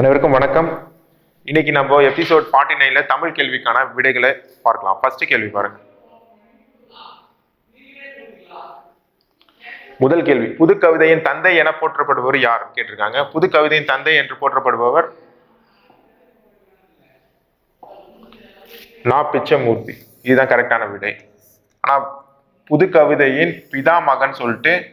அனைவருக்கும் வணக்கம். இன்னைக்கு நம்ம எபிசோட் ஃபார்ட்டி நைன்ல தமிழ் கேள்விக்கான விடைகளை பார்க்கலாம். ஃபர்ஸ்ட் கேள்வி பாருங்க. முதல் கேள்வி. புது கவிதையின் தந்தை என போற்றப்படுபவர் யார்? கேட்டிருக்காங்க. புது கவிதையின் தந்தை என்று போற்றப்படுபவர் நா பிச்சமூர்த்தி. இதுதான் கரெக்டான விடை. ஆனா புது கவிதையின் பிதா மகன் சொல்லிட்டு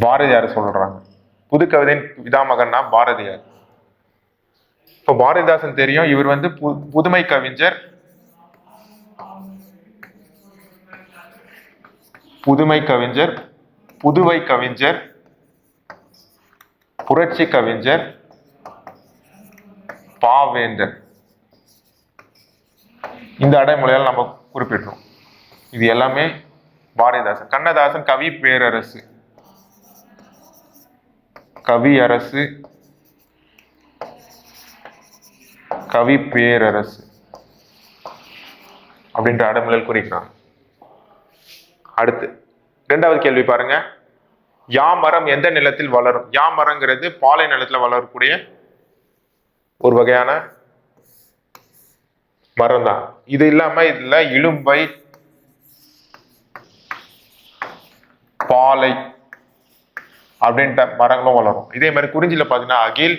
பாரதியார் சொல்றாங்க. புது கவிதையின் பிதாமகன்னா பாரதியார். இப்போ பாரதிதாசன் தெரியும் இவர் வந்து பு- புதுமை கவிஞர். புதுமை கவிஞர் புதுவை கவிஞர் புரட்சி கவிஞர் பாவேந்தர். இந்த அடைமொழியால் நம்ம குறிப்பிடுறோம். இது எல்லாமே பாரதிதாசன். கண்ணதாசன் கவி பேரரசு. கவி அரசு கவி பேரரசு அப்படின்ற அடமலில் குறிக்கிறான் அடுத்து ரெண்டாவது கேள்வி பாருங்க. யாமரம் எந்த நிலத்தில் வளரும்? யாமரங்கிறது பாலை நிலத்தில் வளரக்கூடிய ஒரு வகையான மரம் தான் இது இல்லாம இதுல இழும்பை பாலை அப்படின்ற மரங்களும் வளரும். இதே மாதிரி குறிஞ்சியில் பார்த்தீங்கன்னா அகில்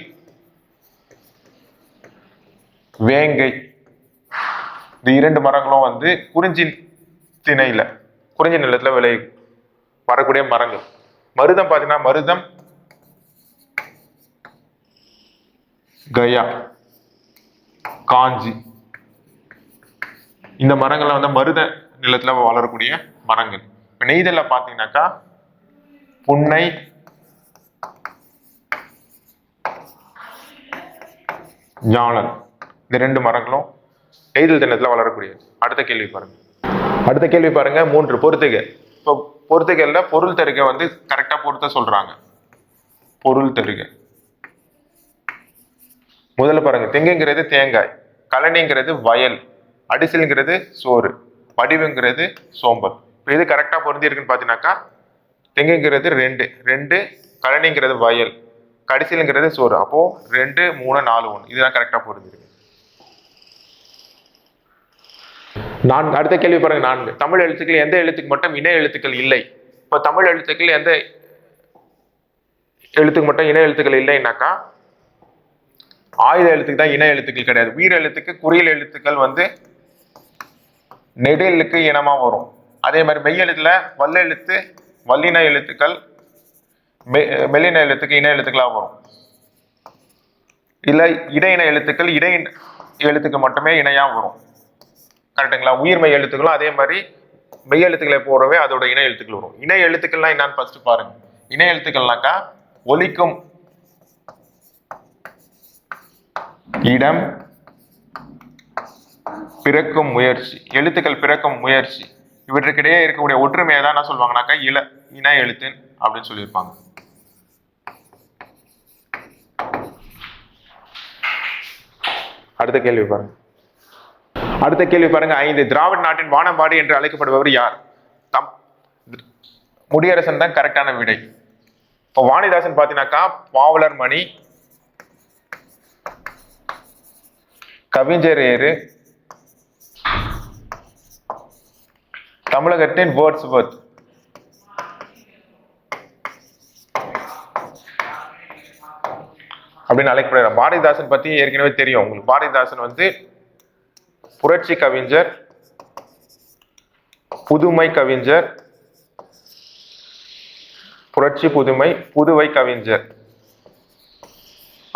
வேங்கை இந்த இரண்டு மரங்களும் வந்து குறிஞ்சி திணையில குறிஞ்சி நிலத்துல விளை வரக்கூடிய மரங்கள். மருதம் பார்த்தீங்கன்னா மருதம் கயா காஞ்சி. இந்த மரங்கள்லாம் வந்து மருத நிலத்துல வளரக்கூடிய மரங்கள். இப்ப பார்த்தீங்கன்னாக்கா புன்னை ஞாழல் இந்த ரெண்டு மரங்களும் எய்தல் தினத்தில் வளரக்கூடியது. அடுத்த கேள்வி பாருங்க. அடுத்த கேள்வி பாருங்க. மூன்று பொறுத்துக. இப்போ பொறுத்துகளில் பொருள் தருக வந்து கரெக்டாக பொருத்த சொல்றாங்க. பொருள் தருக. முதல்ல பாருங்க. தெங்குங்கிறது தேங்காய். கழனிங்கிறது வயல். அடிசல்ங்கிறது சோறு. வடிவுங்கிறது சோம்பல். இப்போ இது கரெக்டாக பொருந்தி இருக்குன்னு பார்த்தீங்கன்னாக்கா தெங்குங்கிறது ரெண்டு. ரெண்டு கழனிங்கிறது வயல். கடைசியிலங்கிறது சோறு அப்போ ரெண்டு மூணு நாலு ஒன்று இதுதான் கரெக்டாக பொருந்திருக்கு நான் அடுத்த கேள்வி பாருங்க நான்கு. தமிழ் எழுத்துக்கள் எந்த எழுத்துக்கு மட்டும் இணை எழுத்துக்கள் இல்லை? இப்போ தமிழ் எழுத்துக்கள் எந்த எழுத்துக்கு மட்டும் இணை எழுத்துக்கள் இல்லைன்னாக்கா ஆயுத எழுத்துக்கு தான் இணை எழுத்துக்கள் கிடையாது. உயிர் எழுத்துக்கு குறியல் எழுத்துக்கள் வந்து நெடிலுக்கு இனமாக வரும். அதே மாதிரி மெய் எழுத்துல வல்ல எழுத்து வல்லின எழுத்துக்கள் மெல்லின எழுத்துக்கு இன எழுத்துக்களாக வரும். இல்லை இடையின எழுத்துக்கள் இடை எழுத்துக்கு மட்டுமே இணையாக வரும். கரெக்டுங்களா? உயிர்மை எழுத்துக்களும் அதே மாதிரி மெய் எழுத்துக்களை போறவே அதோட இணை எழுத்துக்கள் வரும். இணை எழுத்துக்கள்லாம் என்னன்னு ஃபர்ஸ்ட் பாருங்க. இணை எழுத்துக்கள்னாக்கா ஒலிக்கும் இடம் பிறக்கும் முயற்சி. எழுத்துக்கள் பிறக்கும் முயற்சி. இவற்றுக்கிடையே இருக்கக்கூடிய ஒற்றுமையை தான் என்ன சொல்லுவாங்கனாக்கா இல இணை எழுத்து அப்படின்னு சொல்லியிருப்பாங்க. அடுத்த கேள்வி பாருங்க. அடுத்த கேள்வி பாருங்க. ஐந்து. திராவிட நாட்டின் வானம்பாடி என்று அழைக்கப்படுபவர் யார்? தம் முடியரசன் தான் கரெக்டான விடை. இப்போ வாணிதாசன் பார்த்தீங்கன்னாக்கா பாவலர் மணி கவிஞர் ஏறு தமிழகத்தின் வேர்ட்ஸ் வேர்த் அப்படின்னு அழைக்கப்படுகிறார். பாரதிதாசன் பற்றி ஏற்கனவே தெரியும். உங்களுக்கு பாரதிதாசன் வந்து புரட்சி கவிஞர் புதுமை கவிஞர் புரட்சி புதுமை புதுவை கவிஞர்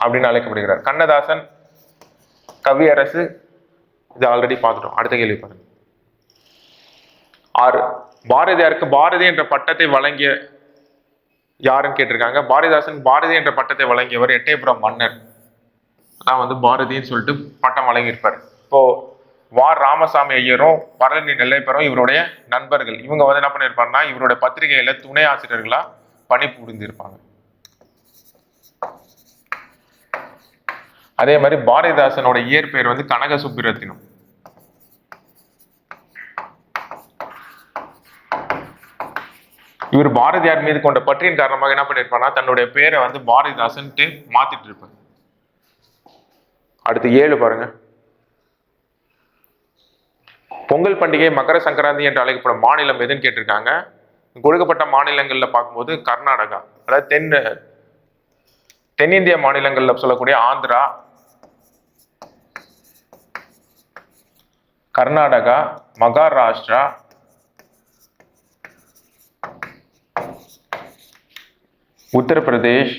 அப்படின்னு அழைக்கப்படுகிறார். கண்ணதாசன் கவியரசு இது ஆல்ரெடி பார்த்துட்டோம். அடுத்த கேள்வி பாருங்க. ஆறு. பாரதியாருக்கு பாரதி என்ற பட்டத்தை வழங்கிய யாருன்னு கேட்டிருக்காங்க? பாரதிதாசன் பாரதி என்ற பட்டத்தை வழங்கியவர் எட்டயபுரம் மன்னர். தான் வந்து பாரதின்னு சொல்லிட்டு பட்டம் வழங்கியிருப்பார். இப்போ வார் ராமசாமி ஐயரும் பரணி நெல்லைப்பரும் இவருடைய நண்பர்கள். இவங்க வந்து என்ன பண்ணியிருப்பாருன்னா இவருடைய பத்திரிகையில துணை ஆசிரியர்களா பணி புரிந்திருப்பாங்க. அதே மாதிரி பாரதிதாசனோட இயற்பெயர் வந்து கனக சுப்பிரத்தினம் இவர் பாரதியார் மீது கொண்ட பற்றியின் காரணமாக என்ன பண்ணியிருப்பார்னா தன்னுடைய பேரை வந்து பாரதிதாசன்ட்டு மாத்திட்டு இருப்பார். அடுத்து ஏழு பாருங்க. பொங்கல் பண்டிகை மகர சங்கராந்தி என்று அழைக்கப்படும் மாநிலம் எதுன்னு கேட்டிருக்காங்க. கொடுக்கப்பட்ட மாநிலங்களில் பார்க்கும்போது கர்நாடகா அதாவது தென் தென்னிந்திய மாநிலங்களில் சொல்லக்கூடிய ஆந்திரா கர்நாடகா மகாராஷ்டிரா உத்தரப்பிரதேஷ்.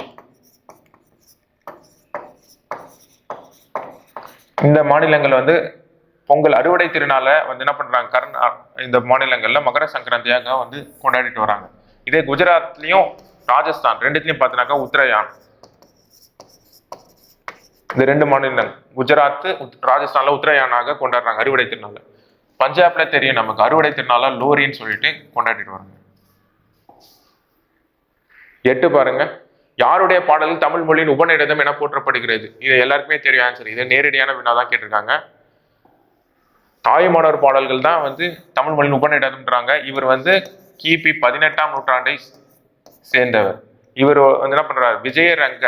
இந்த மாநிலங்கள் வந்து பொங்கல் அறுவடை திருநாளை வந்து என்ன பண்றாங்க? கர்நா இந்த மாநிலங்கள்ல மகர சங்கராந்தியாக வந்து கொண்டாடிட்டு வராங்க. இதே குஜராத்லயும் ராஜஸ்தான் ரெண்டுத்துலையும் பார்த்தீங்கன்னாக்கா உத்தரயான். இந்த ரெண்டு மாநிலங்கள் குஜராத் ராஜஸ்தானில் ராஜஸ்தான்ல உத்தரயானாக கொண்டாடுறாங்க அறுவடை திருநாள். பஞ்சாப்ல தெரியும் நமக்கு அறுவடை திருநாளா லோரின்னு சொல்லிட்டு கொண்டாடிட்டு வராங்க. எட்டு பாருங்க. யாருடைய பாடல் தமிழ் மொழியின் உபநிடதம் என போற்றப்படுகிறது. இது எல்லாருக்குமே தெரியும் ஆன்சர் இது நேரடியான வினா தான் கேட்டிருக்காங்க. தாயுமானவர் பாடல்கள் தான் வந்து தமிழ் மொழியின் உபநிடதம்ன்றாங்க. இவர் வந்து கிபி பதினெட்டாம் நூற்றாண்டை சேர்ந்தவர். இவர் வந்து என்ன பண்றாரு? விஜயரங்க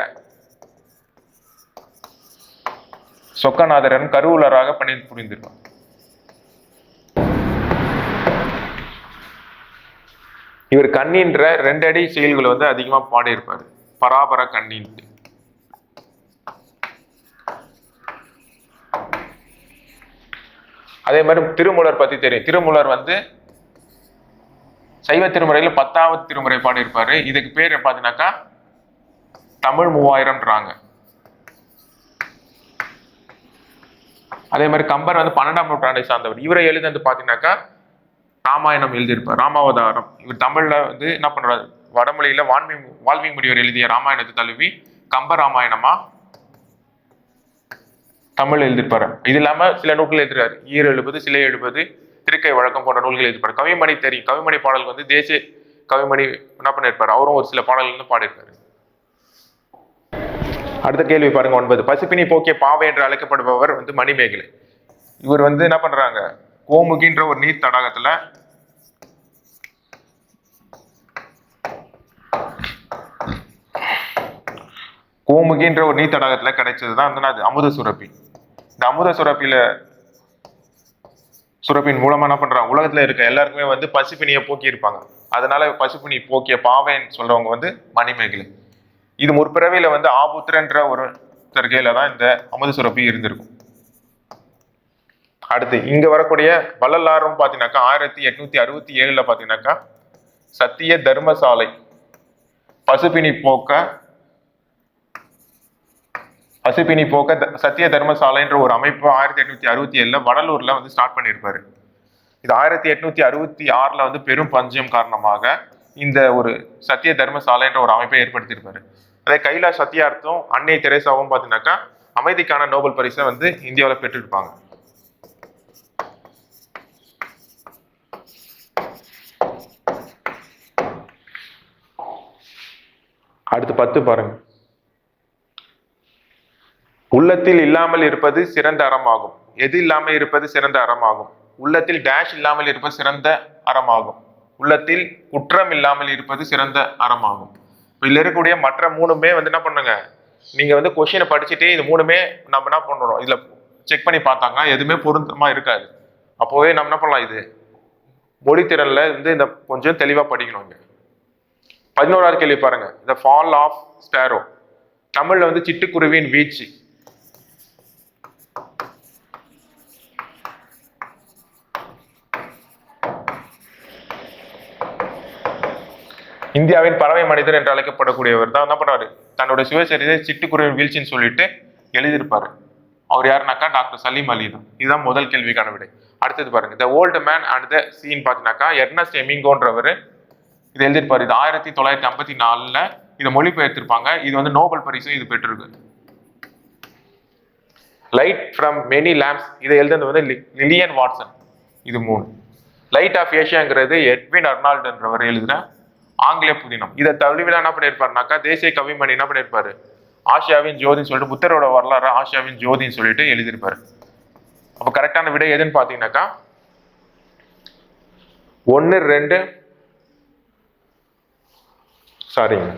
சொக்கநாதரன் கருவூலராக பணி புரிந்திருக்கார் இவர் கண்ணின்ற ரெண்டு அடி செயல்களை வந்து அதிகமாக பாடியிருப்பார். பராபர கண்ணின். அதே மாதிரி திருமூலர் பற்றி தெரியும். திருமூலர் வந்து சைவ திருமுறையில் பத்தாவது திருமுறை பாடியிருப்பாரு. இதுக்கு பேர் பார்த்தீங்கன்னாக்கா தமிழ் மூவாயிரம்ன்றாங்க. அதே மாதிரி கம்பர் வந்து பன்னெண்டாம் நூற்றாண்டை சார்ந்தவர். இவரை எழுதுனது பார்த்தீங்கன்னாக்கா ராமாயணம் எழுதியிருப்பார். ராமாவதாரம். இவர் தமிழ்ல வந்து என்ன பண்றாரு? வடமொழியில வான்மை வால்மீகி முனிவர் எழுதிய ராமாயணத்தை தழுவி கம்ப ராமாயணமா தமிழ் எழுதியிருப்பாரு. இது இல்லாம சில நூல்கள் எழுதுறாரு ஈர் எழுபது சிலை எழுபது திருக்கை வழக்கம் போன்ற நூல்கள் எழுதியிருப்பாரு. கவிமணி தெரியும். கவிமணி பாடல் வந்து தேசிய கவிமணி என்ன பண்ணியிருப்பார்? அவரும் ஒரு சில பாடல்கள் வந்து பாடியிருப்பாரு. அடுத்த கேள்வி பாருங்க ஒன்பது. பசிப்பினி போக்கிய பாவை என்று அழைக்கப்படுபவர் வந்து மணிமேகலை. இவர் வந்து என்ன பண்றாங்க? கோமுகின்ற ஒரு நீர் தடாகத்துல கோமுகின்ற ஒரு நீர் தடாகத்துல கிடைச்சதுதான் வந்து அது அமுத சுரப்பி. இந்த அமுத சுரப்பியில சுரப்பின் மூலமா என்ன பண்றாங்க? உலகத்துல இருக்க எல்லாருக்குமே வந்து பசுப்பினியை போக்கி இருப்பாங்க அதனால பசுப்பினி போக்கிய பாவைன்னு சொல்றவங்க வந்து மணிமேகலை. இது முற்பிறவியில வந்து ஆபுத்திரன்ற ஒரு தற்கையில தான் இந்த அமுத சுரப்பி இருந்திருக்கும். அடுத்து இங்க வரக்கூடிய வள்ளலாரும் பார்த்தீங்கனாக்கா ஆயிரத்தி எட்நூத்தி அறுபத்தி ஏழுல பார்த்தீங்கன்னாக்கா சத்திய தர்மசாலை பசுப்பினி போக்க பசுப்பினி போக்க த- சத்திய தர்மசாலைன்ற ஒரு அமைப்பு ஆயிரத்தி எட்நூத்தி அறுபத்தி ஏழுல வடலூர்ல வந்து ஸ்டார்ட் பண்ணியிருப்பாரு இது ஆயிரத்தி எட்நூத்தி அறுபத்தி ஆறுல வந்து பெரும் பஞ்சம் காரணமாக இந்த ஒரு சத்திய தர்மசாலைன்ற ஒரு அமைப்பை ஏற்படுத்தியிருப்பாரு. அதே கைலா சத்யார்த்தும் அன்னை தெரேசாவும் பார்த்தீங்கன்னாக்கா அமைதிக்கான நோபல் பரிசை வந்து இந்தியாவில் பெற்றிருப்பாங்க. அடுத்து பத்து பாருங்க. உள்ளத்தில் இல்லாமல் இருப்பது சிறந்த அறமாகும். எது இல்லாமல் இருப்பது சிறந்த அறமாகும்? உள்ளத்தில் டேஷ் இல்லாமல் இருப்பது சிறந்த அறமாகும். உள்ளத்தில் குற்றம் இல்லாமல் இருப்பது சிறந்த அறமாகும். இதில் இதுல இருக்கக்கூடிய மற்ற மூணுமே வந்து என்ன பண்ணுங்க? நீங்க வந்து கொஷினை படிச்சுட்டே இது மூணுமே நம்ம என்ன பண்றோம் இதுல செக் பண்ணி பார்த்தாங்கன்னா எதுவுமே பொருத்தமா இருக்காது. அப்போவே நம்ம என்ன பண்ணலாம் இது? மொழித்திறனில் வந்து இந்த கொஞ்சம் தெளிவா படிக்கணும் இங்க. பதினோராவது கேள்வி பாருங்க. இந்த ஃபால் ஆஃப் ஸ்பேரோ தமிழ்ல வந்து சிட்டுக்குருவியின் வீச்சு. இந்தியாவின் பறவை மனிதர் என்று அழைக்கப்படக்கூடியவர் தான் என்ன பண்ணாரு தன்னோட சுயசரிதை சிட்டுக்குருவின் வீழ்ச்சின்னு சொல்லிட்டு எழுதியிருப்பாரு. அவர் யாருனாக்கா? டாக்டர் சலீம் அலி தான். இதுதான் முதல் கேள்விக்கான விடை. அடுத்தது பாருங்க. The old man and the sea பார்த்தீங்கன்னாக்கா எர்னஸ்ட் எமிங்கோன்றவர் இது எழுதியிருப்பாரு. இது ஆயிரத்தி தொள்ளாயிரத்தி ஐம்பத்தி நாலில் இதை மொழிபெயர்த்திருப்பாங்க. இது வந்து நோபல் பரிசும் இது பெற்றிருக்கு. லைட் ஃப்ரம் மெனி லேம்ப்ஸ் இதை எழுதுனது வந்து லி- லிலியன் வாட்சன். இது மூணு. லைட் ஆஃப் ஏஷியாங்கிறது எட்வின் அர்னால்டுன்றவர் எழுதுன ஆங்கில புதினம். இதை தழுவில என்ன பண்ணியிருப்பாருனாக்கா தேசிய கவிமணி என்ன பண்ணியிருப்பாரு? ஆசியாவின் ஜோதின்னு சொல்லிட்டு புத்தரோட வரலாறு ஆசியாவின் ஜோதின்னு சொல்லிட்டு எழுதியிருப்பாரு. அப்போ கரெக்டான விடை எதுன்னு பார்த்தீங்கன்னாக்கா ஒன்று ரெண்டு சாரிங்க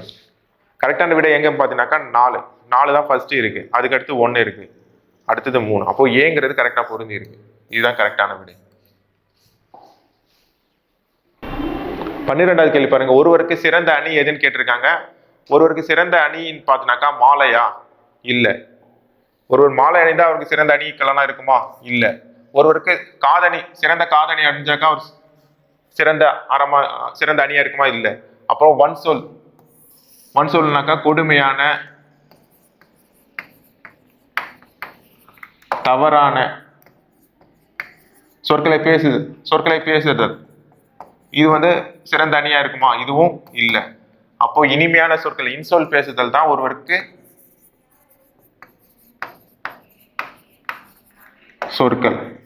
கரெக்டான விடை எங்க பார்த்தீங்கன்னாக்கா நாலு. நாலு தான் ஃபஸ்ட்டு இருக்குது அதுக்கடுத்து ஒன்று இருக்குது அடுத்தது மூணு. அப்போது ஏங்கிறது கரெக்டாக பொருந்தி இருக்குது இதுதான் கரெக்டான விடை. பன்னிரெண்டாவது கேள்வி பாருங்க. ஒருவருக்கு சிறந்த அணி எதுன்னு கேட்டிருக்காங்க. ஒருவருக்கு சிறந்த அணின்னு பார்த்தினாக்கா மாலையா? இல்லை. ஒருவர் மாலை அணிந்தா அவருக்கு சிறந்த அணிக்கெல்லாம் இருக்குமா? இல்லை. ஒருவருக்கு காதணி சிறந்த காதணி அணிஞ்சாக்கா அவர் சிறந்த அறமா சிறந்த அணியா இருக்குமா? இல்லை. அப்புறம் ஒன் சொல். ஒன் சொல்னாக்கா கொடுமையான தவறான சொற்களை பேசுது சொற்களை பேசுறது இது வந்து சிறந்த அணியா இருக்குமா? இதுவும் இல்லை. அப்போ இனிமையான சொற்கள் இன்சொல் பேசுதல் தான் ஒருவருக்கு சொற்கள்.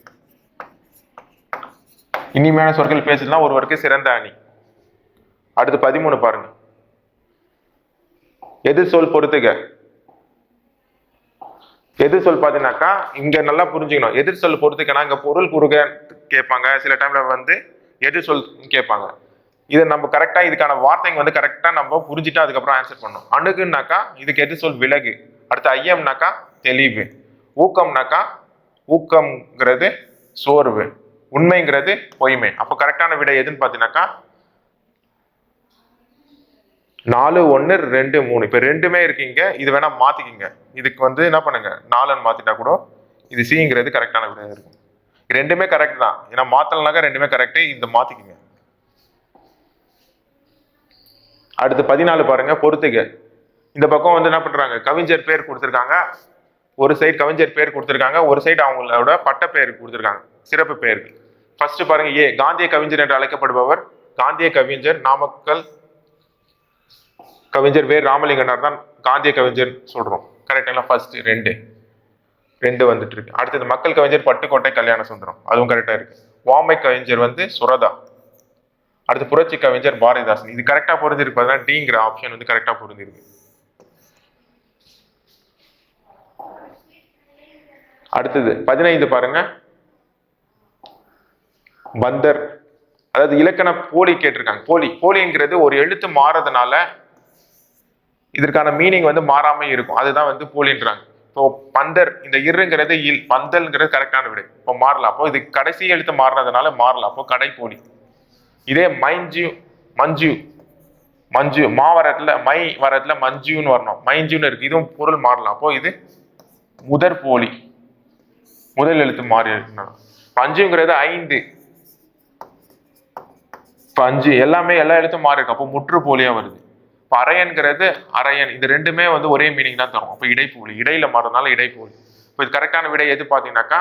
இனிமையான சொற்கள் பேசுதல் ஒருவருக்கு சிறந்த அணி. அடுத்து பதிமூணு பாருங்க. எதிர் சொல் பொறுத்துக. எதிர் சொல் பார்த்தீங்கன்னாக்கா இங்க நல்லா புரிஞ்சுக்கணும். எதிர் சொல் பொறுத்துக்கனா இங்க பொருள் கொடுக்க கேட்பாங்க. சில டைம்ல வந்து எது சொல் கேட்பாங்க. இதை நம்ம கரெக்டாக இதுக்கான வார்த்தைங்க வந்து கரெக்டாக நம்ம புரிஞ்சுட்டு அதுக்கப்புறம் ஆன்சர் பண்ணணும். அணுகுனாக்கா இதுக்கு எது சொல் விலகு. அடுத்து ஐயம்னாக்கா தெளிவு. ஊக்கம்னாக்கா ஊக்கம்ங்கிறது சோர்வு. உண்மைங்கிறது பொய்மை. அப்போ கரெக்டான விடை எதுன்னு பார்த்தீங்கன்னாக்கா நாலு ஒன்று ரெண்டு மூணு. இப்போ ரெண்டுமே இருக்கீங்க. இது வேணால் மாற்றிக்கிங்க இதுக்கு வந்து என்ன பண்ணுங்க? நாலுன்னு மாற்றிட்டா கூட இது சிங்கிறது கரெக்டான விடை இருக்கும். ரெண்டுமே கரெக்ட் தான். ஏன்னா மாத்தலனாக்கா ரெண்டுமே கரெக்டு இந்த மாத்திக்குங்க. அடுத்து பதினாலு பாருங்க பொறுத்துக. இந்த பக்கம் வந்து என்ன பண்றாங்க? கவிஞர் பேர் கொடுத்துருக்காங்க. ஒரு சைடு கவிஞர் பேர் கொடுத்துருக்காங்க. ஒரு சைடு அவங்களோட பட்ட பெயர் கொடுத்துருக்காங்க. சிறப்பு பெயர்கள். ஃபர்ஸ்ட் பாருங்க ஏ. காந்திய கவிஞர் என்று அழைக்கப்படுபவர் காந்திய கவிஞர் நாமக்கல் கவிஞர் வேர் ராமலிங்கனார் தான் காந்திய கவிஞர் சொல்றோம். கரெக்டுங்களா ஃபர்ஸ்ட் ரெண்டு. ரெண்டு வந்துட்டு இருக்கு அடுத்தது மக்கள் கவிஞர் பட்டுக்கோட்டை கல்யாண சுந்தரம். அதுவும் கரெக்டா இருக்கு. வாமை கவிஞர் வந்து சுரதா. அடுத்து புரட்சி கவிஞர் பாரதிதாசன். இது கரெக்டா பொருந்திருக்கு பார்த்தீங்கன்னா டிங்கிற ஆப்ஷன் வந்து கரெக்டா பொருந்திருக்கு அடுத்தது பதினைந்து பாருங்க. பந்தர். அதாவது இலக்கண போலி கேட்டிருக்காங்க. போலி. போலிங்கிறது ஒரு எழுத்து மாறதுனால இதற்கான மீனிங் வந்து மாறாம இருக்கும். அதுதான் வந்து போலின்றாங்க. ஸோ பந்தர் இந்த இருங்கிறது இல் பந்தல்ங்கிறது கரெக்டான விடை. இப்போ மாறலாம். அப்போ இது கடைசி எழுத்து மாறினதுனால மாறலாம். அப்போ கடைப்போலி இதே மைஞ்சு மஞ்சு மஞ்சு மா வரத்துல மை வரத்துல மஞ்சுன்னு வரணும். மைஞ்சுன்னு இருக்கு. இதுவும் பொருள் மாறலாம். அப்போ இது முதற் போலி. முதல் எழுத்து மாறி இருக்கணும் பஞ்சுங்கிறது ஐந்து. பஞ்சு எல்லாமே எல்லா எழுத்தும் மாறி இருக்கு. அப்போ முற்று போலியா வருது. இப்போ அரையன்கிறது அரையன் இது ரெண்டுமே வந்து ஒரே மீனிங் தான் தரும். அப்போ இடைப்போலி இடையில மாறதுனால இடைப்போலி இப்போ இது கரெக்டான விடை எது பார்த்தீங்கன்னாக்கா?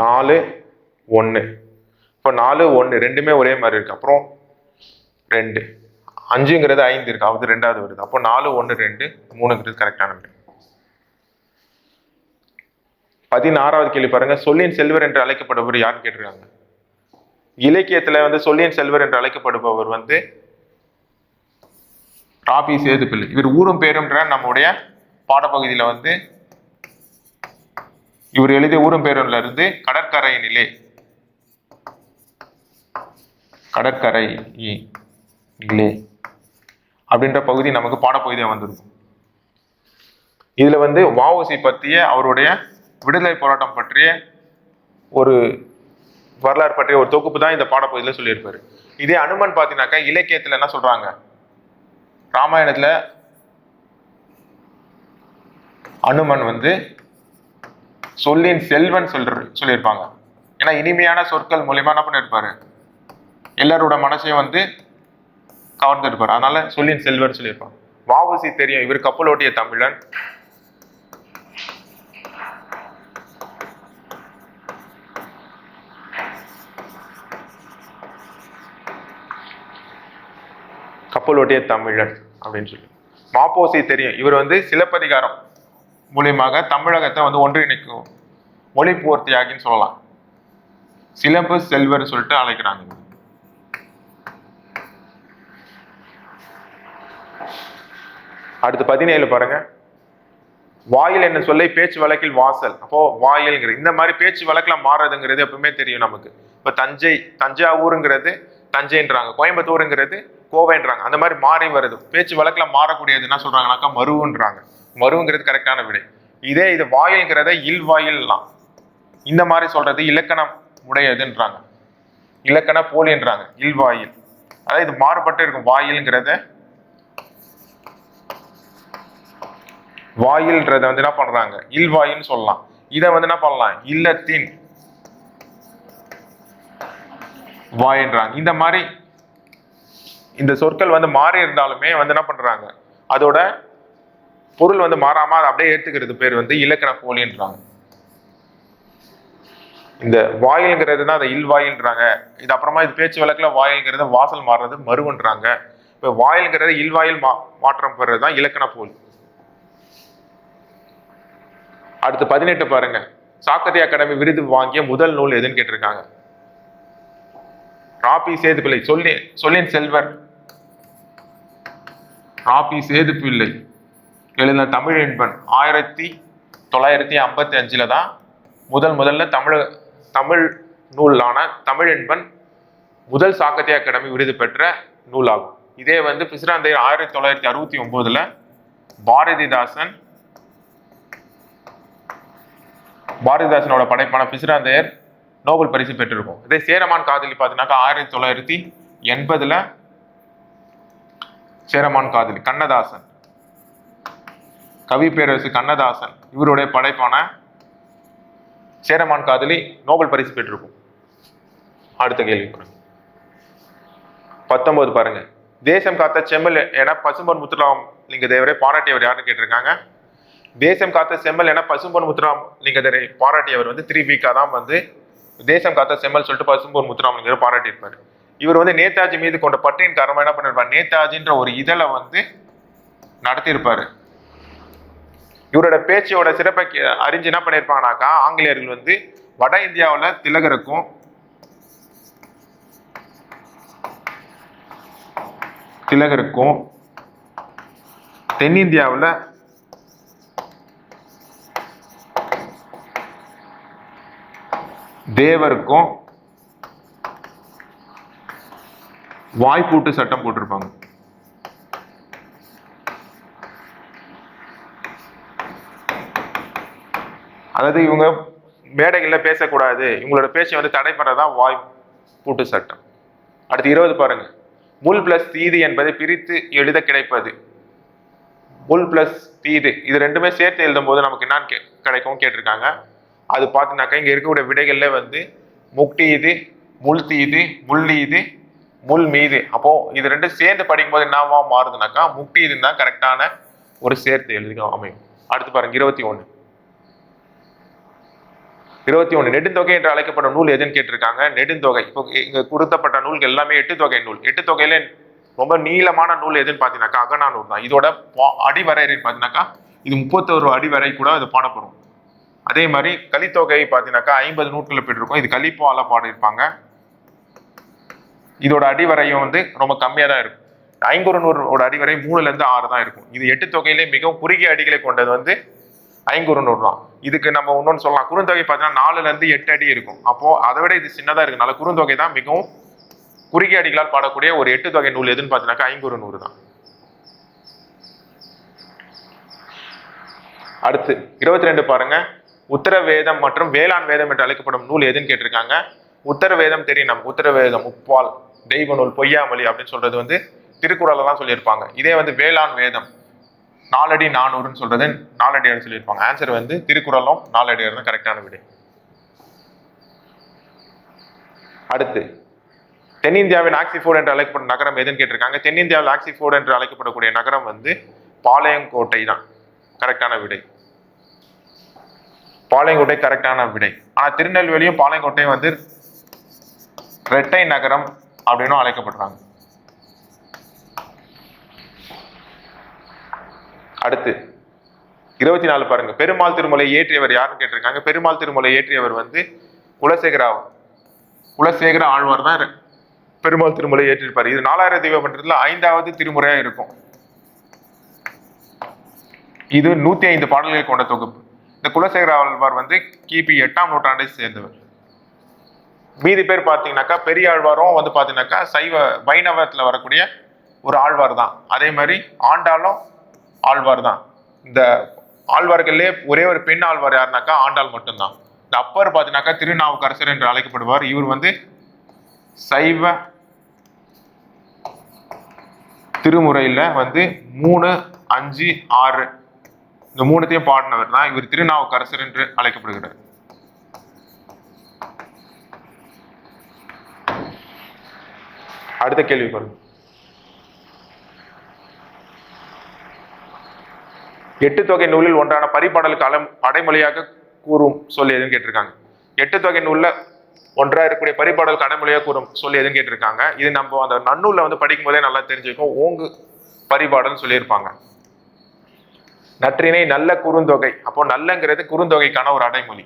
நாலு ஒன்று இப்போ நாலு ஒன்று ரெண்டுமே ஒரே மாதிரி இருக்கு. அப்புறம் ரெண்டு. அஞ்சுங்கிறது ஐந்து இருக்கு. அது ரெண்டாவது வருது. அப்போ நாலு ஒன்று ரெண்டு மூணுங்கிறது கரெக்டான விடை. பதினாறாவது கேள்வி பாருங்க. சொல்லின் செல்வர் என்று அழைக்கப்படுபவர் யாருன்னு கேட்டிருக்காங்க? இலக்கியத்துல வந்து சொல்லியின் செல்வர் என்று அழைக்கப்படுபவர் வந்து ராபி சேதுப்பிள்ளை. இவர் ஊரும் பேருன்ற நம்முடைய பாடப்பகுதியில் வந்து இவர் எழுதிய ஊரும் பேரும்ல இருந்து கடற்கரையினிலே கடற்கரை இல்லே அப்படின்ற பகுதி நமக்கு பாடப்பகுதியாக வந்திருக்கும். இதில் வந்து வஉசி பற்றிய அவருடைய விடுதலை போராட்டம் பற்றிய ஒரு வரலாறு பற்றிய ஒரு தொகுப்பு தான் இந்த பாடப்பகுதியில் சொல்லியிருப்பாரு. இதே அனுமன் பார்த்தீங்கன்னாக்கா இலக்கியத்தில் என்ன சொல்கிறாங்க ராமாயணத்தில் அனுமன் வந்து சொல்லின் செல்வன் சொல்ற சொல்லியிருப்பாங்க. ஏன்னா இனிமையான சொற்கள் மூலியமா என்ன பண்ணியிருப்பாரு? எல்லாரோட மனசையும் வந்து கவர்ந்திருப்பாரு. அதனால சொல்லின் செல்வன் சொல்லியிருப்பாங்க. வாவுசி தெரியும் இவர் கப்பலோட்டிய தமிழன். கப்பலோட்டிய தமிழன். அப்படின்னு சொல்லி. மாப்போசி தெரியும். இவர் வந்து சிலப்பதிகாரம் மூலியமாக தமிழகத்தை வந்து ஒன்றிணைக்கும் மொழி பூர்த்தியாகின்னு சொல்லலாம். சிலம்பு செல்வர் சொல்லிட்டு அழைக்கிறாங்க. அடுத்து பதினேழு பாருங்க. வாயில் என்ன சொல்லி? பேச்சு வழக்கில் வாசல். அப்போ வாயில்ங்கிறது இந்த மாதிரி பேச்சு வழக்கில் மாறுறதுங்கிறது எப்பவுமே தெரியும் நமக்கு. இப்போ தஞ்சை தஞ்சாவூருங்கிறது தஞ்சைன்றாங்க. கோயம்புத்தூருங்கிறது கோவைன்றாங்க. அந்த மாதிரி மாறி வருது. பேச்சு வழக்கில் மாறக்கூடியது என்ன சொல்கிறாங்கனாக்கா மருவுன்றாங்க. மருவுங்கிறது கரெக்டான விடை. இதே இது வாயில்ங்கிறத இல்வாயில்லாம் இந்த மாதிரி சொல்கிறது இலக்கணம் உடையதுன்றாங்க. இலக்கண போலின்றாங்க. இல் வாயில். அதாவது இது மாறுபட்டு இருக்கும். வாயில்ங்கிறத வாயில்ன்றத வந்து என்ன பண்றாங்க? இல்வாயின்னு சொல்லலாம். இதை வந்து என்ன பண்ணலாம்? இல்லத்தின் வாயின்றாங்க. இந்த மாதிரி இந்த சொற்கள் வந்து மாறி இருந்தாலுமே வந்து என்ன பண்றாங்க? அதோட பொருள் வந்து மாறாம அதை அப்படியே ஏத்துக்கிறது பேர் வந்து இலக்கண போலின்றாங்க. இந்த வாயில்ங்கிறது தான் அதை இல்வாயில்ன்றாங்க. இது அப்புறமா இது பேச்சு வழக்கில் வாயில்ங்கிறது வாசல் மாறுறது மருவன்றாங்க. இப்போ வாயில்ங்கிறது இல்வாயில் மா மாற்றம் பெறுறது தான் இலக்கண போல். அடுத்து பதினெட்டு பாருங்க. சாக்கதி அகாடமி விருது வாங்கிய முதல் நூல் எதுன்னு கேட்டிருக்காங்க. ராபி சேதுப்பிள்ளை சொல்லி சொல்லின் செல்வர் ராபி சேதுப்பிள்ளை எழுதின தமிழ் என்பன் ஆயிரத்தி தொள்ளாயிரத்தி ஐம்பத்தி அஞ்சில் தான் முதல் முதல்ல தமிழ் தமிழ் நூலான தமிழ் என்பன் முதல் சாக்கத்திய அகாடமி விருது பெற்ற நூலாகும். இதே வந்து பிசிராந்தையர் ஆயிரத்தி தொள்ளாயிரத்தி அறுபத்தி ஒம்போதில் பாரதிதாசன் பாரதிதாசனோட படைப்பான பிசிராந்தையர் நோபல் பரிசு பெற்றிருக்கும். இதே சேரமான் காதலி பார்த்தீங்கன்னாக்கா ஆயிரத்தி தொள்ளாயிரத்தி எண்பதில் சேரமான் காதலி கண்ணதாசன். கவி பேரரசு கண்ணதாசன் இவருடைய படைப்பான சேரமான் காதலி நோபல் பரிசு பெற்றிருக்கும். அடுத்த கேள்வி பாருங்க. பத்தொன்பது பாருங்க. தேசம் காத்த செம்மல் என பசும்பொன் முத்துராம் லிங்க தேவரை பாராட்டியவர் யாருன்னு கேட்டிருக்காங்க. தேசம் காத்த செம்மல் என பசும்பொன் முத்துராம் லிங்க தேவரை பாராட்டியவர் வந்து த்ரீ வீக்காக தான் வந்து தேசம் காத்த செம்மல் சொல்லிட்டு பசும்பொன் முத்துராம் லிங்கரை பாராட்டியிருப்பாரு. இவர் வந்து நேதாஜி மீது கொண்ட பற்றின் காரணமாக என்ன பண்ணிருப்பார்? நேதாஜின்ற ஒரு இதழை வந்து நடத்தியிருப்பார். இவரோட பேச்சோட சிறப்பை அறிஞ்சு என்ன பண்ணியிருப்பாங்கனாக்கா ஆங்கிலேயர்கள் வந்து வட இந்தியாவில் திலகருக்கும் திலகருக்கும் தென்னிந்தியாவில் தேவருக்கும் வாய்ப்பூட்டு சட்டம் போட்டிருப்பாங்க. அதாவது இவங்க மேடைகளில் பேசக்கூடாது. இவங்களோட பேச்சை வந்து தடை பண்ணுறதுதான் வாய் பூட்டு சட்டம். அடுத்து இருபது பாருங்க. முள் பிளஸ் தீது என்பதை பிரித்து எழுத கிடைப்பது. முள் பிளஸ் தீது. இது ரெண்டுமே சேர்த்து எழுதும் போது நமக்கு என்னன்னு கே கிடைக்கும் கேட்டிருக்காங்க. அது பார்த்தீங்கன்னாக்கா இங்கே இருக்கக்கூடிய விடைகள்ல வந்து முக்டீது முள் தீது இது முள் மீது. அப்போ இது ரெண்டும் சேர்ந்து படிக்கும்போது என்னவா மாறுதுனாக்கா முக்டீதுன்னு தான் கரெக்டான ஒரு சேர்த்து எழுதி அமையும். அடுத்து பாருங்க இருபத்தி ஒன்று இருபத்தி ஒன்று நெடுந்தொகை என்று அழைக்கப்படும் நூல் எதுன்னு கேட்டிருக்காங்க? நெடுந்தொகை. இப்போ இங்கே கொடுத்தப்பட்ட நூல்கள் எல்லாமே எட்டு தொகை நூல். எட்டு தொகையில ரொம்ப நீளமான நூல் எதுன்னு பார்த்தீங்கன்னாக்கா நூல் தான். இதோட பா- அடிவரைன்னு பார்த்தீங்கன்னாக்கா இது முப்பத்தோரு அடிவரை கூட இது பாடப்படும். அதே மாதிரி கலித்தொகை பார்த்தீங்கன்னாக்கா ஐம்பது நூற்றில் போயிட்டு இருக்கும். இது கலிப்பால பாடியிருப்பாங்க இதோட அடிவரையும் வந்து ரொம்ப கம்மியாக தான் இருக்கும். ஐங்குறுநூறோட அடிவரை மூணுலேருந்து ஆறு தான் இருக்கும். இது எட்டு தொகையிலே மிகவும் குறுகிய அடிகளை கொண்டது வந்து ஐங்குறுநூறு தான். இதுக்கு நம்ம இன்னொன்று சொல்லலாம். குறுந்தொகை பார்த்தீங்கன்னா நாலுலேருந்து எட்டு அடி இருக்கும். அப்போது அதை விட இது சின்னதாக இருக்கனால குறுந்தொகை தான் மிகவும் குறுகிய அடிகளால் பாடக்கூடிய ஒரு எட்டு தொகை நூல் எதுன்னு பார்த்தீங்கன்னாக்கா ஐங்குறுநூறு தான். அடுத்து இருபத்தி ரெண்டு பாருங்க. உத்தர வேதம் மற்றும் வேளாண் வேதம் என்று அழைக்கப்படும் நூல் எதுன்னு கேட்டிருக்காங்க. உத்தர வேதம் தெரியும் நம்ம உத்தர வேதம் உப்பால். தெய்வ நூல் பொய்யாமொழி அப்படின்னு சொல்றது வந்து திருக்குறளை தான் சொல்லியிருப்பாங்க. இதே வந்து வேளாண் வேதம் நாலடி நானூறுன்னு சொல்றது நாலடியார் சொல்லியிருப்பாங்க. ஆன்சர் வந்து திருக்குறளும் நாலடியார் தான் கரெக்டான விடை. அடுத்து தென்னிந்தியாவின் ஆக்சிஃபோர்டு என்று அழைக்கப்படும் நகரம் எதுன்னு கேட்டிருக்காங்க. தென்னிந்தியாவில் ஆக்சிஃபோர்டு என்று அழைக்கப்படக்கூடிய நகரம் வந்து பாளையங்கோட்டை தான். கரெக்டான விடை. பாளையங்கோட்டை கரெக்டான விடை. ஆனால் திருநெல்வேலியும் பாளையங்கோட்டையும் வந்து ரெட்டை நகரம் அப்படின்னும் அழைக்கப்படுறாங்க. அடுத்து இருபத்தி நாலு பாருங்க. பெருமாள் திருமலை ஏற்றியவர் யாருன்னு கேட்டிருக்காங்க? பெருமாள் திருமலை ஏற்றியவர் வந்து குலசேகர குலசேகர ஆழ்வார் தான் பெருமாள் திருமலை ஏற்றிருப்பார். இது நாலாயிரம் தீபமன்றத்துல ஐந்தாவது திருமுறையா இருக்கும். இது நூத்தி ஐந்து பாடல்களை கொண்ட தொகுப்பு. இந்த குலசேகர ஆழ்வார் வந்து கிபி எட்டாம் நூற்றாண்டை சேர்ந்தவர். மீதி பேர் பார்த்தீங்கன்னாக்கா பெரியாழ்வாரும் வந்து பார்த்தீங்கன்னாக்கா சைவ வைணவத்தில் வரக்கூடிய ஒரு ஆழ்வார் தான். அதே மாதிரி ஆண்டாளும் ஆழ்வார் தான். இந்த ஆழ்வார்கள்லேயே ஒரே ஒரு பெண் ஆழ்வார் யாருனாக்கா ஆண்டாள் மட்டும்தான். இந்த அப்பர் பார்த்தீங்கன்னாக்கா திருநாவுக்கரசர் என்று அழைக்கப்படுவார். இவர் வந்து சைவ திருமுறையில் வந்து மூணு அஞ்சு ஆறு இந்த மூணுத்தையும் பாடினவர் தான் இவர் திருநாவுக்கரசர் என்று அழைக்கப்படுகிறார். அடுத்த கேள்வி பாருங்க. எட்டு தொகை நூலில் ஒன்றான பரிபாடலுக்கு அலம் அடைமொழியாக கூறும் சொல் எதுன்னு கேட்டிருக்காங்க. எட்டு தொகை நூல்ல ஒன்றா இருக்கக்கூடிய பரிபாடல் கடைமொழியாக கூறும் சொல் எதுன்னு கேட்டிருக்காங்க. இது நம்ம அந்த நன்னூல்ல வந்து படிக்கும் போதே நல்லா தெரிஞ்சுக்கும். ஓங்கு பரிபாடல் சொல்லியிருப்பாங்க. நற்றினை நல்ல குறுந்தொகை. அப்போ நல்லங்கிறது குறுந்தொகைக்கான ஒரு அடைமொழி.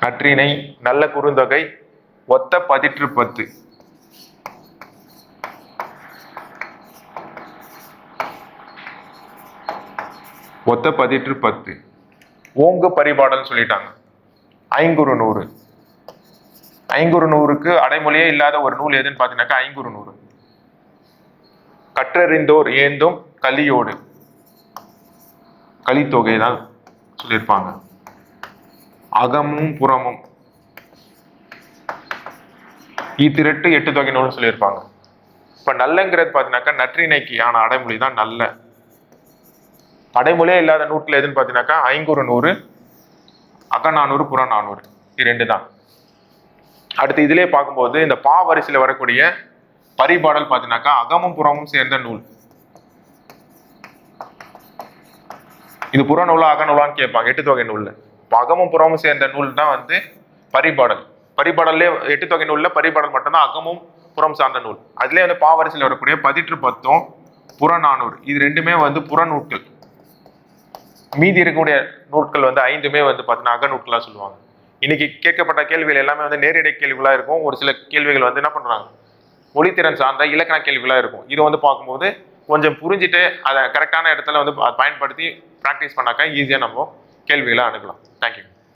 நற்றினை நல்ல குறுந்தொகை ஒத்த பதிற்று பத்து. ஒத்த பதிற்று பத்து. ஓங்கு பரிபாடல் சொல்லிட்டாங்க. ஐங்குறு நூறு. ஐங்குறு நூறுக்கு அடைமொழியே இல்லாத ஒரு நூல் எதுன்னு பார்த்தீங்கன்னாக்கா ஐங்குறு நூறு. கற்றறிந்தோர் ஏந்தும் கலியோடு. கலித்தொகை தான் சொல்லியிருப்பாங்க. அகமும் புறமும். ஈத்திரட்டு எட்டு தொகை நூல்னு சொல்லியிருப்பாங்க. இப்ப நல்லங்கிறது பார்த்தீங்கன்னாக்கா நற்றிணைக்கு அடைமொழி தான் நல்ல. அடைமொழியே இல்லாத நூட்கள் எதுன்னு பார்த்தீங்கன்னாக்கா ஐங்குறு நூறு அகநானூறு புறநானூறு. இது ரெண்டு தான். அடுத்து இதிலே பார்க்கும்போது இந்த பா வரிசையில் வரக்கூடிய பரிபாடல் பார்த்தீங்கன்னாக்கா அகமும் புறமும் சேர்ந்த நூல். இது புறநூலா அகநூலான்னு கேட்பாங்க எட்டு தொகை நூல்ல. அகமும் புறமும் சேர்ந்த நூல் தான் வந்து பரிபாடல். பரிபாடல்லே எட்டு தொகை நூலில் பரிபாடல் மட்டும்தான் அகமும் புறம் சார்ந்த நூல். அதுலேயே வந்து பாவரிசையில் வரக்கூடிய பதிற்று பத்தும் புறநானூறு. இது ரெண்டுமே வந்து புறநூட்கள். மீதி இருக்கக்கூடிய நூட்கள் வந்து ஐந்துமே வந்து பார்த்தீங்கன்னா அகநூட்களாக சொல்லுவாங்க. இன்னைக்கு கேட்கப்பட்ட கேள்விகள் எல்லாமே வந்து நேரடி கேள்விகளாக இருக்கும். ஒரு சில கேள்விகள் வந்து என்ன பண்ணுறாங்க மொழித்திறன் சார்ந்த இலக்கண கேள்விகளாக இருக்கும். இது வந்து பார்க்கும்போது கொஞ்சம் புரிஞ்சுட்டு அதை கரெக்டான இடத்துல வந்து பயன்படுத்தி ப்ராக்டிஸ் பண்ணாக்கா ஈஸியாக நம்ம கேள்விகளை அணுகலாம். தேங்க்யூ